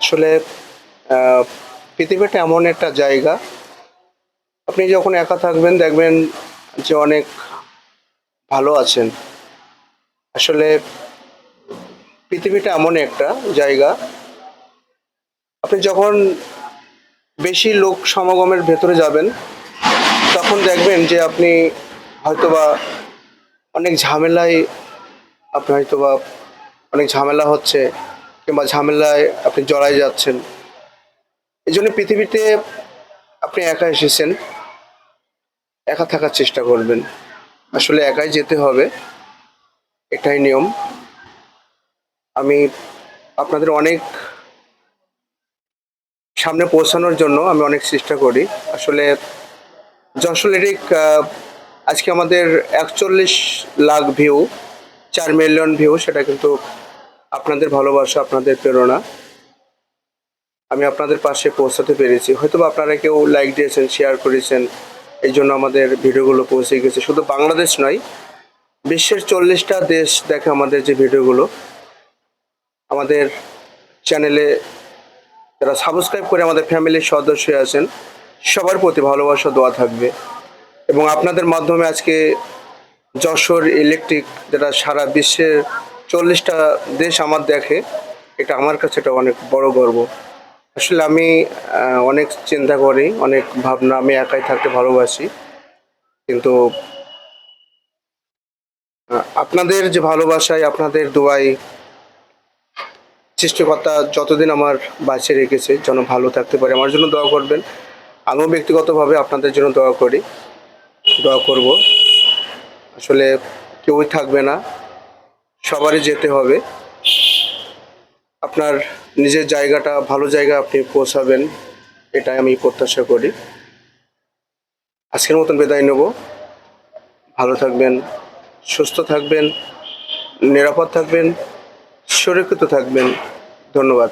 আসলে পৃথিবীটা এমন একটা জায়গা। আপনি যখন একা থাকবেন, দেখবেন যে অনেক ভালো আছেন। আসলে, পৃথিবীটা এমন একটা জায়গা। আপনি যখন বেশি লোক সমাগমের ভেতরে যাবেন, তখন দেখবেন যে আপনি হয়তোবা অনেক ঝামেলায়, আপনি হয়তোবা অনেক ঝামেলা হচ্ছে। কিংবা ঝামেলায় আপনি জড়াই যাচ্ছেন। এই জন্য পৃথিবীতে আপনি একা এসেছেন, একা থাকার চেষ্টা করবেন। আসলে একাই যেতে হবে, এটাই নিয়ম। আমি আপনাদের অনেক সামনে পৌঁছানোর জন্য আমি অনেক চেষ্টা করি। আসলে যশোর লিরিক আজকে আমাদের একচল্লিশ লাখ ভিউ চার মিলিয়ন ভিউ সেটা কিন্তু আপনাদের ভালোবাসা, আপনাদের প্রেরণা। আমি আপনাদের পাশে পৌঁছাতে পেরেছি। হয়তো আপনারা কেউ লাইক দিয়েছেন শেয়ার করেছেন, এই জন্য আমাদের ভিডিওগুলো পৌঁছে গেছে। শুধু বাংলাদেশ নয়, বিশ্বের চল্লিশটা দেশ দেখে আমাদের যে ভিডিওগুলো, আমাদের চ্যানেলে যারা সাবস্ক্রাইব করে আমাদের ফ্যামিলির সদস্য আছেন, সবার প্রতি ভালোবাসা, দোয়া থাকবে। এবং আপনাদের মাধ্যমে আজকে যশোর ইলেকট্রিক যেটা সারা বিশ্বের চল্লিশটা দেশ আমার দেখে, এটা আমার কাছে এটা অনেক বড় গর্ব। আসলে আমি অনেক চিন্তা করি, অনেক ভাবনা, আমি একাই থাকতে ভালোবাসি। কিন্তু আপনাদের যে ভালোবাসায়, আপনাদের দোয়াই সৃষ্টিকর্তা যতদিন আমার বাঁচিয়ে রেখেছে, যেন ভালো থাকতে পারে, আমার জন্য দোয়া করবেন। আমিও ব্যক্তিগতভাবে আপনাদের জন্য দোয়া করি, দোয়া করব। আসলে কেউই থাকবে না। সবারই যেতে হবে। আপনার নিজের জায়গাটা, ভালো জায়গা আপনি পৌঁছাবেন, এটাই আমি প্রত্যাশা করি। আজকের মতন বিদায় নেব। ভালো থাকবেন, সুস্থ থাকবেন, নিরাপদ থাকবেন, সুরক্ষিত থাকবেন। ধন্যবাদ।